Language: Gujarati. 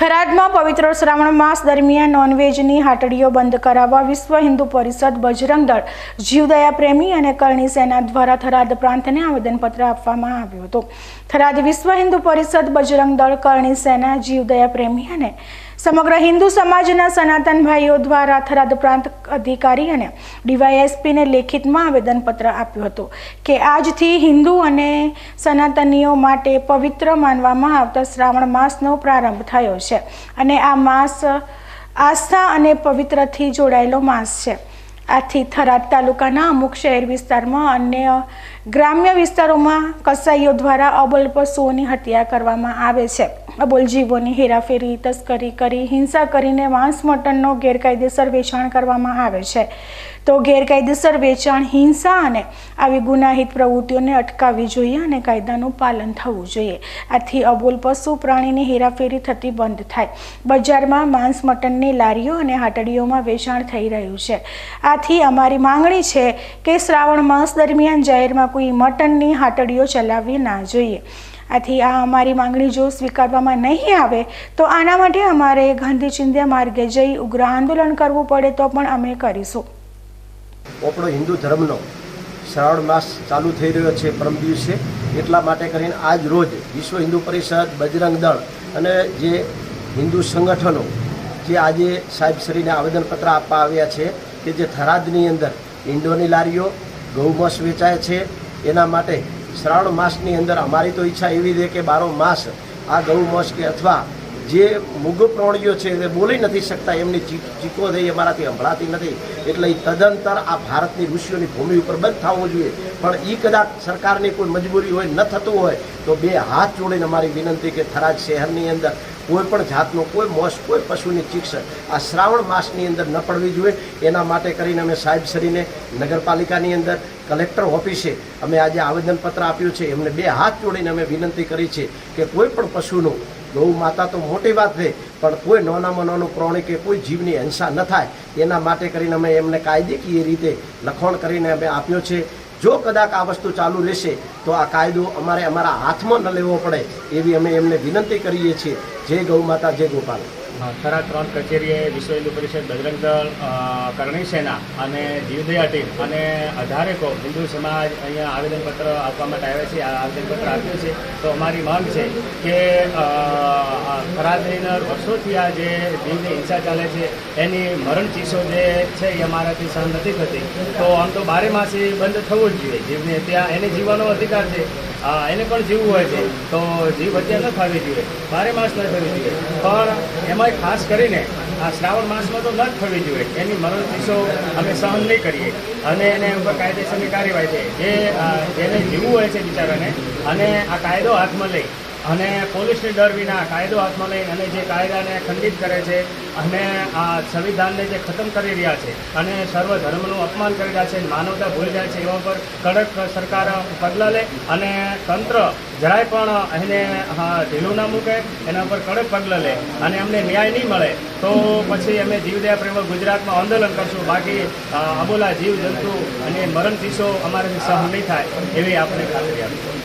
થરાદમાં પવિત્ર શ્રાવણ માસ દરમિયાન નોનવેજની હાટડીઓ બંધ કરાવવા વિશ્વ હિન્દુ પરિષદ બજરંગ દળ, જીવદયા પ્રેમી અને કરણી સેના દ્વારા થરાદ પ્રાંતને આવેદનપત્ર આપવામાં આવ્યું હતું. થરાદ વિશ્વ હિન્દુ પરિષદ બજરંગ દળ, કરણી સેના, જીવદયા પ્રેમી અને સમગ્ર હિન્દુ સમાજના સનાતન ભાઈઓ દ્વારા થરાદ પ્રાંત અધિકારી અને ડીવાયએસપીને લેખિતમાં આવેદનપત્ર આપ્યું હતું કે આજથી હિન્દુ અને સનાતનીઓ માટે પવિત્ર માનવામાં આવતા શ્રાવણ માસનો પ્રારંભ થયો છે અને આ માસ આસ્થા અને પવિત્રથી જોડાયેલો માસ છે. આથી થરાદ તાલુકાના અમુક શહેર વિસ્તારમાં અન્ય ગ્રામ્ય વિસ્તારોમાં કસાઈઓ દ્વારા અબલ પશુઓની હત્યા કરવામાં આવે છે. અબોલ જીવોની હેરાફેરી, તસ્કરી કરી, હિંસા કરીને માંસ મટનનો ગેરકાયદેસર વેચાણ કરવામાં આવે છે. તો ગેરકાયદેસર વેચાણ, હિંસા અને આવી ગુનાહિત પ્રવૃત્તિઓને અટકાવવી જોઈએ અને કાયદાનું પાલન થવું જોઈએ. આથી અબોલ પશુ પ્રાણીની હેરાફેરી થતી બંધ થાય. બજારમાં માંસ મટનની લારીઓ અને હાટડીઓમાં વેચાણ થઈ રહ્યું છે. આથી અમારી માંગણી છે કે શ્રાવણ માસ દરમિયાન જાહેરમાં કોઈ મટનની હાટડીઓ ચલાવવી ના જોઈએ. આથી આ અમારી માંગણી જો સ્વીકારવામાં નહીં આવે, તો આના માટે અમારે ગાંધી ચિંધ્યા માર્ગે જઈ ઉગ્ર આંદોલન કરવું પડે તો પણ અમે કરીશું. આપણો હિન્દુ ધર્મનો શ્રાવણ માસ ચાલુ થઈ રહ્યો છે પરમ દિવસે, એટલા માટે કરીને આજ રોજ વિશ્વ હિન્દુ પરિષદ, બજરંગ દળ અને જે હિન્દુ સંગઠનો જે આજે સાહેબ શ્રીને આવેદનપત્ર આપવા આવ્યા છે કે જે થરાદની અંદર ઈંડોની લારીઓ ગૌમસ વેચાય છે, એના માટે શ્રાવણ માસની અંદર અમારી તો ઈચ્છા એવી છે કે બારો માસ આ ગૌમાંસ કે અથવા જે મૂગ પ્રાણીઓ છે એ બોલી નથી શકતા, એમની ચીકો થઈ અમારાથી સંભળાતી નથી. એટલે તદંતર આ ભારતની ઋષિઓની ભૂમિ ઉપર બંધ થવું જોઈએ. પણ એ કદાચ સરકારની કોઈ મજબૂરી હોય, ન થતું હોય, તો બે હાથ જોડીને અમારી વિનંતી કે થરાદ શહેરની અંદર કોઈ પણ જાતનો, કોઈ મોસ, કોઈ પશુની ચીક્ષ આ શ્રાવણ માસની અંદર ન પડવી જોઈએ. એના માટે કરીને અમે સાહેબશ્રીને નગરપાલિકાની અંદર, કલેક્ટર ઓફિસે અમે આજે આવેદનપત્ર આપ્યું છે. એમને બે હાથ જોડીને અમે વિનંતી કરી છે કે કોઈ પણ પશુનું, ગૌ માતા તો મોટી વાત છે, પણ કોઈ નાનામાં નાનું પ્રાણી કે કોઈ જીવની હિંસા ન થાય. એના માટે કરીને અમે એમને કાયદેકીય રીતે લખણ કરીને અમે આપ્યો છે. જો કદાચ આ વસ્તુ ચાલુ રહેશે તો આ કાયદો અમારે અમારા હાથમાં ન લેવો પડે એવી અમે એમને વિનંતી કરીએ છીએ. જય ગૌ માતા, જય ગોપાલ. થરા ત્રણ કચેરીએ વિશ્વ હિન્દુ પરિષદ, બજરંગ દળ કરણી સેના અને જીવદયા ટીમ અને અઢારેકો હિન્દુ સમાજ અહીંયા આવેદનપત્ર આપવા માટે આવ્યા છે, આ આવેદનપત્ર આપ્યું છે. તો અમારી માંગ છે કે થરાદની વર્ષોથી આ જે જીવની હિંસા ચાલે છે, એની મરણ ચીસો જે છે એ અમારાથી સહન નથી થતી. તો આમ તો બારે માસી બંધ થવું જ જોઈએ. જીવને ત્યાં એને જીવવાનો અધિકાર છે. અ, એને પણ જીવવું હોય છે. તો જીવ હત્યા ન થવી જોઈએ. બારે માસ ન થવી જોઈએ. પણ એમાં ખાસ કરીને આ શ્રાવણ માસમાં તો ન જ થવી જોઈએ. એની મરણ કિસ્સો અમે સહન નહીં કરીએ. અને એને ઉપર કાયદેસરની કાર્યવાહી છે. જે એને જીવવું હોય છે બિચારાને અને આ કાયદો હાથમાં લઈ અને પોલીસની ડર વિના કાયદો હાથમાં લઈ અને જે કાયદાને ખંડિત કરે છે અને આ સંવિધાનને જે ખતમ કરી રહ્યા છે અને સર્વ ધર્મનું અપમાન કરી રહ્યા છે, માનવતા ભૂલી જાય છે, એવા પર કડક સરકાર પગલાં લે અને તંત્ર જરાય પણ એને ઢીલું ના મૂકે, એના ઉપર કડક પગલાં લે અને અમને ન્યાય નહીં મળે, તો પછી અમે જીવદયા પ્રેમ ગુજરાતમાં આંદોલન કરશું. બાકી અબોલા જીવ જંતુ અને મરણ ચીસો અમારાથી સહન નહીં થાય, એવી આપણે ખાતરી આપીશું.